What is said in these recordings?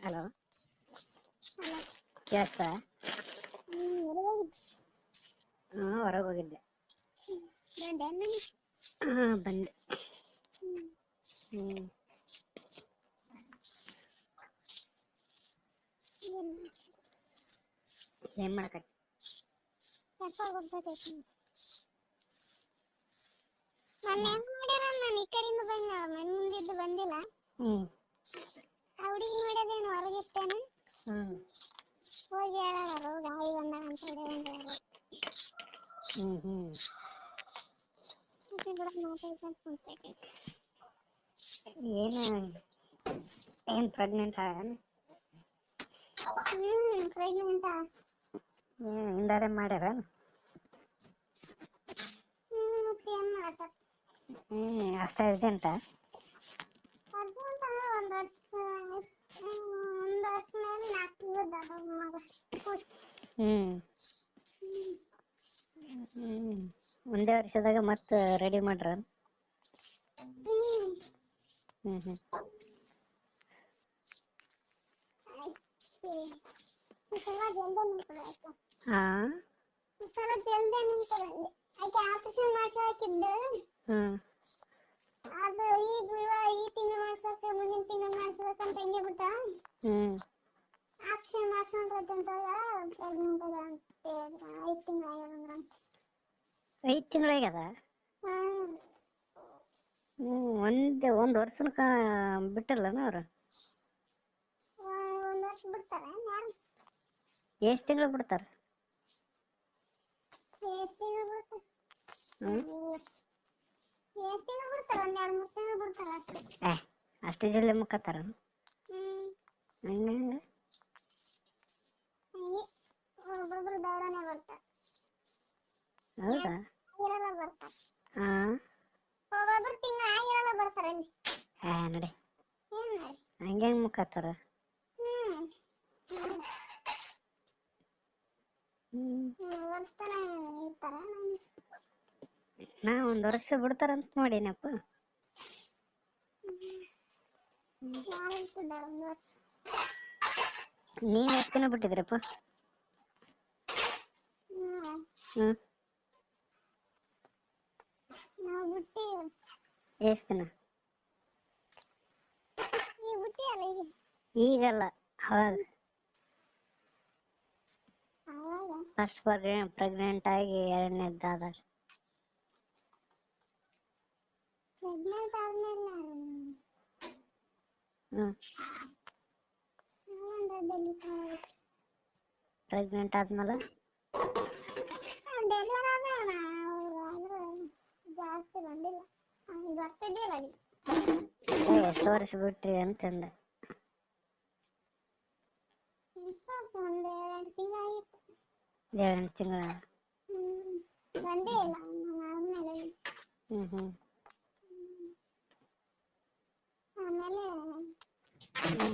Hello ಕೇಳಿಸ್ತಾ? ಹ್ಞೂ ಹೊರಗೆ ಹೋಗಿದ್ದೆ ಹಾಂ ಬಂದೆ. ಹ್ಞೂ ಏನು? ಯಾಕೋ ನಾನು ಹೆಂಗ್ ಮಾಡ್ಯಾರ ನಾನು ಈ ಕಡೆಯಿಂದ ಬಂದ ಮನೆ ಮುಂದಿದ್ದು ಬಂದಿಲ್ಲ? ಹ್ಞೂ ಆ ಹುಡುಗಿ ನೋಡ್ಯದೇನು ಹೊರಗಿಟ್ಟೇನು ಹ್ಞೂ ಹೋಗಿ ಹೇಳೋರು ಗಾಳಿ ಬಂದಾಗ ಅಂತ ಹೇಳಿ ಒಂದು ಹ್ಞೂ ಹ್ಞೂ ಮತ್ತೆ ಬಿಡ ಮಾತಾಡ್ಕೊಂಡು ಕುಂತೈತಿ ಏನು ಏನು ಪ್ರೆಗ್ನೆಂಟ್ ಏನು ಹ್ಮ್ ಪ್ರೆಗ್ನೆಂಟ್ ಏನು ಹಿಂದಾಡೆ ಮಾಡ್ಯಾರ ಹ್ಮ್ ಮತ್ತೆ ಏನ್ ಮಾಡತ್ತ ಹ್ಞೂ ಅಷ್ಟು ಅರ್ಜೆಂಟಾ ಅರ್ಜೆಂಟ್ ಒಂದ್ ವರ್ಷ ಮೇಲೆ ನಾಲ್ಕು ತಿಂಗಳದ ಮಗ ಕೂಸ್. ಹ್ಞೂ ಹ್ಞೂ ಒಂದೇ ವರ್ಷದಾಗ ಮತ್ತೆ ರೆಡಿ ಮಾಡ್ರ ಹ್ಮ್ ಹ್ಞೂ ಹ್ಞೂ ಈ ಸಲ ಜಲ್ದಿ ನಿಂತದ ಆಯ್ತು ಹಾಂ ಈ ಸಲ ಜಲ್ದಿ ನಿಂತದ ಆಕೆ ಆಪರೇಷನ್ ಮಾಡ್ಸಾಕಿದ್ದು ಹ್ಞೂ ಅದು ಈಗ ಇವ ಈ ತಿಂಗಳು ಮಾಡ್ಸಕ್ಕೆ ಮುಂದಿನ ತಿಂಗಳು ಮಾಡ್ಸ್ಬೇಕಂತ ಹಂಗೆ ಬಿಟ್ಟ ಹ್ಞೂ ಐದು ತಿಂಗಳಾಗ್ಯದ ಹ್ಞೂ ಒಂದು ಒಂದು ವರ್ಷನ ಕಾ ಬಿಟ್ಟಲ್ಲನ ಅವ್ರು? ಎಷ್ಟು ತಿಂಗಳು ಬಿಡ್ತಾರೆ? ಅಷ್ಟೇ ತಿಂಗಳು ಬಿಡ್ತಾರ ಹ್ಞೂ ಎಷ್ಟು ತಿಂಗಳು ಬಿಡ್ತಾರ ಒಂದ್ ಎರಡು ಮೂರು ತಿಂಗಳು ಬಿಡ್ತಾರ ಅಷ್ಟೇ ಏ ಅಷ್ಟು ಜಲ್ದಿ ಮುಕ್ಕತ್ತಾರ ಹ್ಮ್ ಹಂಗೆ ಹಂಗೆ ಹಂಗೆ ಒಬ್ಬೊಬ್ರು ದೌಡನೆ ಬರ್ತಾರ ಹೌದಾ? ಹಾಂ. ಒಬ್ಬೊಬ್ರು ತಿಂಗಳು ಆಗಿರಲ್ಲ ನಡಿ. ಹಂಗೆ ಹ್ಮ್ ಹ್ಞೂ ಇರ್ತಾರ ನಾ ಒಂದು ವರ್ಷ ಬಿಡ್ತಾರಂತ ಮಾಡೀನಪ್ಪ. ನೀವು ಎಷ್ಟು ದಿನ ಬಿಟ್ಟಿದ್ರಪ್ಪ ಹ್ಮ್. ಎಷ್ಟು ದಿನ ಈಗಲ್ಲ ಅವಾಗ. ಫಸ್ಟ್ ಪ್ರೆಗ್ನೆ ಪ್ರೆಗ್ನೆಂಟ್ ಆಗಿ ಎರಡನೇ ಪ್ರೆಗ್ನೆಂಟ್ ಆದ್ಮೇಲೆ ಪ್ರೆಗ್ನೆಂಟ್ ಆದ್ಮೇಲೆ? ಜಾಸ್ತಿ ಬಂದಿಲ್ಲ. ಅವ್ನು ಬರ್ತಿದ್ದಿಲ್ಲ ಅಲ್ಲಿ ಏ, ಎಷ್ಟು ವರ್ಷ ಬಿಟ್ರಿ ಅಂತಂದೆ ಎಷ್ಟು ವರ್ಷ ಒಂದು ಎರಡು ತಿಂಗಳಾಗಿತ್ತು ಏಳೆಂಟು ತಿಂಗಳ ಹ್ಮ್ ಬಂದೇ ಇಲ್ಲ ನಾನು ಆದ್ಮೇಲೆ ಹ್ಞೂ ಹ್ಞೂ ಆಮೇಲೆ ಹ್ಞೂ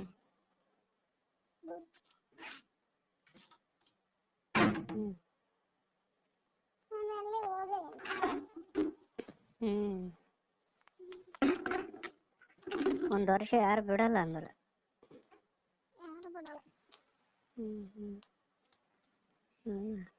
ಹ್ಞೂ ಆಮೇಲೆ ಹೋದೆ ಹ್ಞೂ ಒಂದು ವರ್ಷ ಯಾರು ಬಿಡಲ್ಲ ಅಂದ್ರೆ. ಹ್ಮ್ ಹ್ಮ್ ಹ್ಞೂ ಹ್ಞೂ ಹ್ಞೂ